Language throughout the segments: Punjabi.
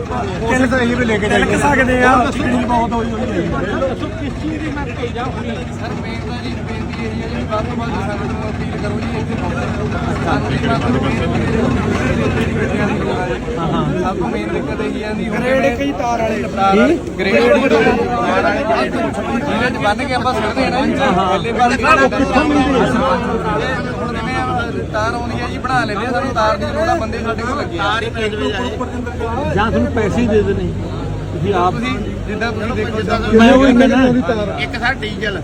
ਤਿਲ ਤਾਂ ਇਹ ਵੀ ਲੈ ਕੇ ਜਾਈਏ। ਸਕਦੇ ਆ। ਤਕਲੀਫ ਬਹੁਤ ਹੋਈ ਹੋਈ ਹੈ। ਸਰ ਮੇਨ ਤਾਂ ਜੀ ਬੇਨਤੀ ਇਹ ਹੈ। ਜੀ ਵੱਧ ਤੋਂ ਵੱਧ ਸੰਗਤ ਨੂੰ ਅਪੀਲ ਕਰੋ ਜੀ ਇੱਥੇ ਸਾਨੂੰ ਜੀ ਵੱਧ ਤੋਂ ਵੱਧ ਸਭ ਤੋਂ ਮੇਨ ਦਿੱਕਤ ਇਹ ਆਂਦੀ ਗ੍ਰੇਡ ਕਈ ਤਾਰ ਵਾਲੇ। ਤਾਰ ਗ੍ਰੇਡ ਤਾਰ ਵਾਲੇ। ਜਿਹੜੇ ਚ ਬੰਨ ਕੇ ਆਪਾਂ ਸਿੱਟਦੇ ਆ ਨਾ ਜੀ। ਪਹਿਲੇ ਵਾਰ ਕਿੱਥੋਂ ਮਿਲਦੀ ਹੈ? ਹੁਣ ਜਿਵੇਂ ਤਾਰ ਆਉਂਦੀ ਹੈ ਜੀ ਬਣਾ ਲੈਂਦੇ ਆ ਸਾਨੂੰ ਤਾਰ ਦੀ ਲੋੜ ਆ ਬੰਦੇ ਸਾਡੇ ਕੋਲ ਲੱਗੇ ਆ। ਜਾਂ ਤੁਹਾਨੂੰ ਪੈਸੇ ਹੀ ਦੇ ਦੇਣੇ। ਤੁਸੀਂ ਆਪ ਤੁਸੀਂ ਜਿੱਦਾਂ ਤੁਸੀਂ ਦੇਖੋ ਜਿੱਦਾਂ ਮੈਂ ਉਹ ਇੱਕ ਸਰ ਡੀਜ਼ਲ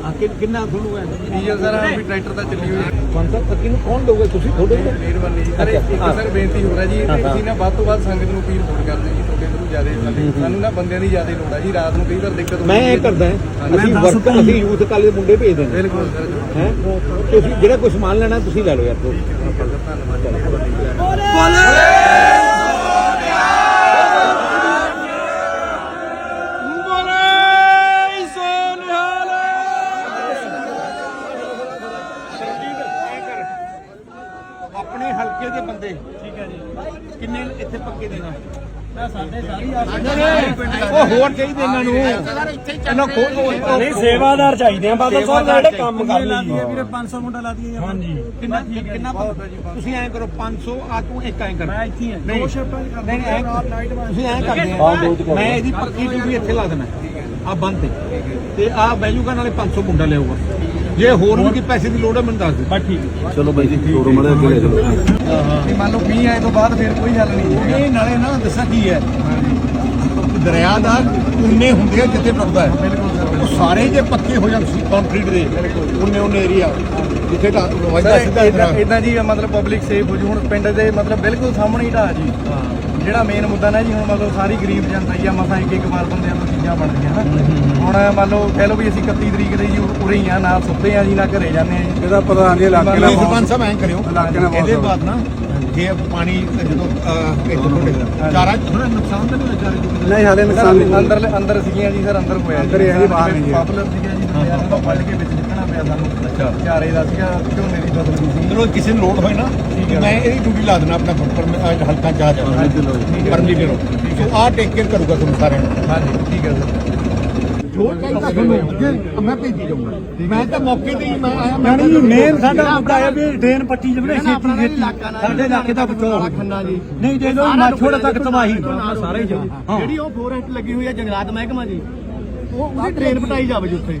ਆ ਕਿ- ਕਿੰਨਾ ਹੈ? ਡੀਜ਼ਲ ਸਰ ਵੀ ਟਰੈਕਟਰ ਤਾਂ ਚੱਲੀ ਹੋਈ ਹੈ। ਪੰਸਾ ਤੱਕੀ ਨੂੰ ਕੌਣ ਦੋਗੇ ਤੁਸੀਂ? ਥੋੜੇ ਮਿਹਰਬਾਨੀ ਜੀ। ਸਰ ਇੱਕ ਸਰ ਬੇਨਤੀ ਹੋ ਰਹੀ ਜੀ ਅਸੀਂ ਨਾ ਵੱਧ ਤੋਂ ਵੱਧ ਸੰਗਤ ਨੂੰ ਅਪੀਲ ਹੋਰ ਕਰਦੇ ਜੀ ਤੁਹਾਡੇ ਜ਼ਿਆਦਾ ਸਾਨੂੰ ਨਾ ਬੰਦਿਆਂ ਦੀ ਜ਼ਿਆਦਾ ਲੋੜ ਹੈ ਜੀ। ਰਾਤ ਨੂੰ ਕਈ ਵਾਰ ਦਿੱਕਤ ਮੈਂ ਇਹ। ਕਰਦਾ। ਅਸੀਂ ਵਰਕ ਅਸੀਂ ਯੂਥ ਕਾਲੇ ਦੇ ਮੁੰਡੇ ਭੇਜ ਦਿੰਦੇ ਬਿਲਕੁਲ ਸਰ ਹੈ? ਤੁਸੀਂ ਜਿਹੜਾ ਕੁਝ ਸਮਾਨ ਲੈਣਾ ਤੁਸੀਂ ਲੈ ਲਓ ਯਾਰ ਤੋਂ ਆਪਣੇ ਹਲਕੇ ਦੇ ਬੰਦੇ ਠੀਕ ਹੈ ਜੀ ਕਿੰਨੇ ਇੱਥੇ ਪੱਕੇ ਦੇਣਾ ਸਾਡੇ ਸਾਰੀ ਉਹ ਹੋਰ ਚਾਹੀਦੇ ਇਹਨਾਂ ਨੂੰ। ਇਹਨਾਂ ਖੋਲ ਨਹੀਂ ਸੇਵਾਦਾਰ ਚਾਹੀਦੇ ਆ ਬਾਦਲ ਸਾਹਿਬ ਜਿਹੜੇ ਕੰਮ ਕਰ ਲਈ ਵੀਰੇ 500 ਮੁੰਡਾ ਲਾ ਦਈਏ ਹਾਂਜੀ। ਕਿੰਨਾ ਕਿੰਨਾ ਤੁਸੀਂ ਐਂ ਕਰੋ 500 ਆ ਤੂੰ ਇੱਕ ਐਂ ਕਰ। ਮੈਂ ਇੱਥੇ ਹਾਂ ਦੋ ਸ਼ਿਫਟਾਂ ਨਹੀਂ ਐਂ ਤੁਸੀਂ ਐਂ ਕਰਦੇ ਆ। ਮੈਂ ਇਹਦੀ ਪੱਕੀ ਡਿਊਟੀ ਇੱਥੇ ਲਾ ਦੇਣਾ। ਆ ਬੰਦ ਤੇ। ਤੇ ਆ ਬੈਜੂਗਾ ਨਾਲੇ 500 ਮੁੰਡਾ ਲਿਆਊਗਾ। ਜੇ ਹੋਰ ਵੀ ਕੀ ਪੈਸੇ ਦੀ ਲੋੜ ਹੈ ਮੈਨੂੰ ਦੱਸ ਦੇ ਬਸ ਠੀਕ ਚਲੋ ਬਾਈ ਜੀ ਤੋਰੋ ਮੜੇ ਅੱਗੇ ਲੈ ਚਲੋ ਵੀ ਮੰਨ ਲਓ ਮੀਂਹ ਆਏ ਤੋਂ ਬਾਅਦ ਫਿਰ ਕੋਈ ਹੱਲ ਨਹੀਂ ਇਹ ਨਾਲੇ ਨਾ ਦੱਸਾਂ ਕੀ ਹੈ। ਦਰਿਆ ਦਾ ਉਨੇ ਹੁੰਦੇ ਆ ਜਿੱਥੇ ਟੁੱਟਦਾ ਹੈ। ਉਹ ਸਾਰੇ ਜੇ ਪੱਕੇ ਹੋ ਜਾਣ ਕੰਕਰੀਟ ਦੇ ਉਨੇ ਉਨੇ ਏਰੀਆ ਜਿੱਥੇ ਦਾ ਵਜਦਾ ਸਿੱਧਾ ਇਦਾਂ ਜੀ ਮਤਲਬ ਪਬਲਿਕ ਸੇਫ ਹੋ ਜੂ। ਹੁਣ ਪਿੰਡ ਦੇ ਮਤਲਬ ਬਿਲਕੁਲ ਸਾਹਮਣੇ ਹੀ ਢਾਹ ਜੀ। ਜਿਹੜਾ ਮੇਨ ਮੁੱਦਾ ਨਾ ਜੀ ਹੁਣ ਮਤਲਬ ਸਾਰੀ ਗਰੀਬ ਜਨਤਾ ਹੀ ਆ ਮਸਾਂ ਇੱਕ ਇੱਕ ਵਾਰ ਬੰਦਿਆਂ ਤੋਂ ਚੀਜ਼ਾਂ ਬਣਦੀਆਂ ਨਾ। ਹੁਣ ਮੰਨ ਲਓ ਕਹਿ ਲਓ ਵੀ ਅਸੀਂ 31 ਤਰੀਕ ਦੇ ਜੀ ਉਰੇ ਹੀ ਆ ਨਾ ਸੁੱਤੇ ਆ ਜੀ ਨਾ ਘਰੇ ਜਾਂਦੇ ਆ ਜੀ। ਇਹਦਾ ਪਤਾ ਨਹੀਂ ਇਲਾਕੇ ਦਾ ਸਰਪੰਚ ਸਾਹਿਬ ਐਂ ਕਰਿਓ। ਇਲਾਕੇ ਦਾ ਇਹਦੇ ਬਾਅਦ ਨਾ ਜੇ ਪਾਣੀ ਜਦੋਂ ਇੱਥੇ ਟੁੱਟੇ ਚਾਰਾ ਥੋੜਾ ਨੁਕਸਾਨ ਤਾਂ ਨਹੀਂ ਹੋਇਆ ਚਾਰੇ ਨੂੰ ਨਹੀਂ ਹਾਲੇ ਅੰਦਰ ਅੰਦਰ ਸੀਗੀਆਂ ਜੀ ਸਰ ਅੰਦਰ ਹੋਇਆ ਅੰਦਰ ਹੀ ਹੈ ਜੀ, ਬਾਹਰ ਨਹੀਂ ਜੀ। ਪਾਪੂਲਰ ਸੀਗਾ ਜੀ ਦੁਨੀਆ ਤੋਂ ਫੜ ਕੇ ਵਿੱਚ ਨਿਕਲਣਾ ਪਿਆ ਸਾਨੂੰ। ਅੱਛਾ। ਚਾਰੇ ਦਾ ਸੀਗਾ ਝੋਨੇ ਦੀ ਫਸਲ ਸੀ। ਚਲੋ ਕਿਸੇ ਨੂੰ ਲੋੜ ਹੋਏ ਨਾ ਮੈਂ ਇਹਦੀ ਡਿਊਟੀ ਲਾ ਦੇਣਾ ਆਪਣਾ ਪਰ ਹਲਕਾ ਜਾ ਜਾ। ਪਰਮਲੀ ਕਰੋ ਸੋ ਆ ਟੇਕ ਕੇਅਰ ਕਰੂਗਾ ਤੁਹਾਨੂੰ ਸਾਰਿਆਂ ਨੂੰ। ਹਾਂਜੀ ਠੀਕ ਹੈ ਸਰ। ਜੋ ਚਾਹੀਦਾ ਤੁਹਾਨੂੰ ਮੈਂ ਭੇਜੀ ਜਾਊਂਗਾ। ਮੈਂ ਤਾਂ ਮੌਕੇ ਤੇ ਹੀ ਮੈਂ ਆਇਆ ਮੈਂ ਯਾਨੀ ਮੇਨ ਸਾਡਾ ਮੁੱਦਾ ਹੈ ਵੀ ਡਰੇਨ ਪੱਟੀ ਜਮਨੇ ਛੇਤੀ ਛੇਤੀ ਸਾਡੇ ਇਲਾਕੇ ਦਾ ਬਚਾਓ। ਹੋ ਖੰਨਾ ਜੀ। ਨਹੀਂ ਜੇ ਲੋ ਮਾਛੋੜ ਤੱਕ ਤਬਾਹੀ ਸਾਰੇ ਜਾਓ ਹਾਂ। ਜਿਹੜੀ ਉਹ ਫੋਰੈਂਟ ਲੱਗੀ ਹੋਈ ਹੈ ਜੰਗਲਾਤ ਮਹਿਕਮਾ ਜੀ ਉਹ ਉਹਦੀ ਟ੍ਰੇਨ ਪਟਾਈ ਜਾਵੇ ਜੀ ਉੱਥੇ।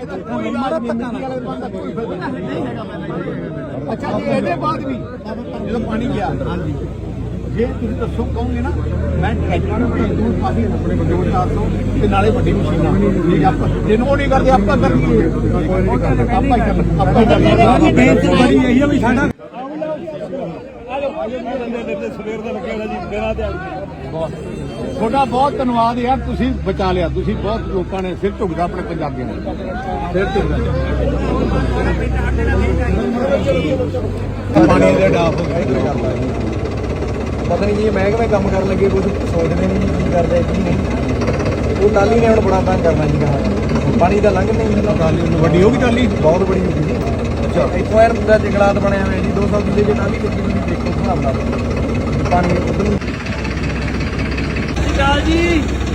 ਇਹਦਾ ਕੋਈ ਮਾਰਾ ਪੱਕਾ ਵਾਲੇ ਬੰਦਾ ਕੋਈ ਫਾਇਦਾ ਨਹੀਂ ਹੈਗਾ ਅੱਛਾ ਜੀ ਇਹਦੇ ਬਾਅਦ ਵੀ ਜਦੋਂ ਪਾਣੀ ਗਿਆ ਹਾਂਜੀ। ਜੇ ਤੁਸੀਂ ਦੱਸੋ ਕਹੋਗੇ ਨਾ ਮੈਂ ਟਰੈਕਟਰ ਨੂੰ ਭੇਜ ਦੂੰ ਕਾਫੀ ਆਪਣੇ ਬੰਦੇ ਕੋਲ 400 ਤੇ ਨਾਲੇ ਵੱਡੀ ਮਸ਼ੀਨਾਂ। ਠੀਕ ਆਪਾਂ ਜਿਹਨੂੰ ਉਹ ਨਹੀਂ ਕਰਦੇ ਆਪਾਂ ਕਰ ਲਈਏ। ਆਪਾਂ ਹੀ ਕਰ ਆਪਾਂ ਹੀ ਕਰ ਲਈਏ। ਬੇਨਤੀ ਬੜੀ ਇਹੀ ਆ ਵੀ ਸਾਡਾ ਤੁਹਾਡਾ ਬਹੁਤ ਧੰਨਵਾਦ ਯਾਰ ਤੁਸੀਂ ਬਚਾ ਲਿਆ ਤੁਸੀਂ ਬਹੁਤ ਲੋਕਾਂ ਨੇ ਸਿਰ ਝੁਕਦਾ ਆਪਣੇ ਪੰਜਾਬੀਆਂ ਨੇ। ਸਿਰ ਝੁਕਦਾ। ਪਾਣੀ ਦੇ ਡਾਫ ਪਤਾ ਨਹੀਂ ਜੀ ਮਹਿਕਮੇ ਕੰਮ ਕਰਨ ਲੱਗੇ ਕੁਝ ਸੋਚਦੇ ਨਹੀਂ ਕੀ ਕਰਦੇ ਕੀ ਨਹੀਂ। ਉਹ ਟਾਲੀ ਨੇ ਹੁਣ ਬੜਾ ਤੰਗ ਕਰਨਾ ਜੀ ਪਾਣੀ ਦਾ ਲੰਘ ਨਹੀਂ। ਟਾਲੀ ਵੱਡੀ ਹੋ ਗਈ ਟਾਲੀ ਬਹੁਤ ਬੜੀ ਹੋ ਗਈ ਅੱਛਾ ਇੱਥੋਂ ਯਾਰ ਪੂਰਾ ਜੰਗਲਾਤ ਬਣਿਆ ਹੋਇਆ ਜੀ 200 ਕਿੱਲੇ ਦੀ ਟਾਲੀ ਲੱਗੀ ਹੋਈ ਦੇਖੋ ਹਿਸਾਬ ਨਾਲ। ਪਾਣੀ ਉਧਰ ਨੂੰ ਜੀ।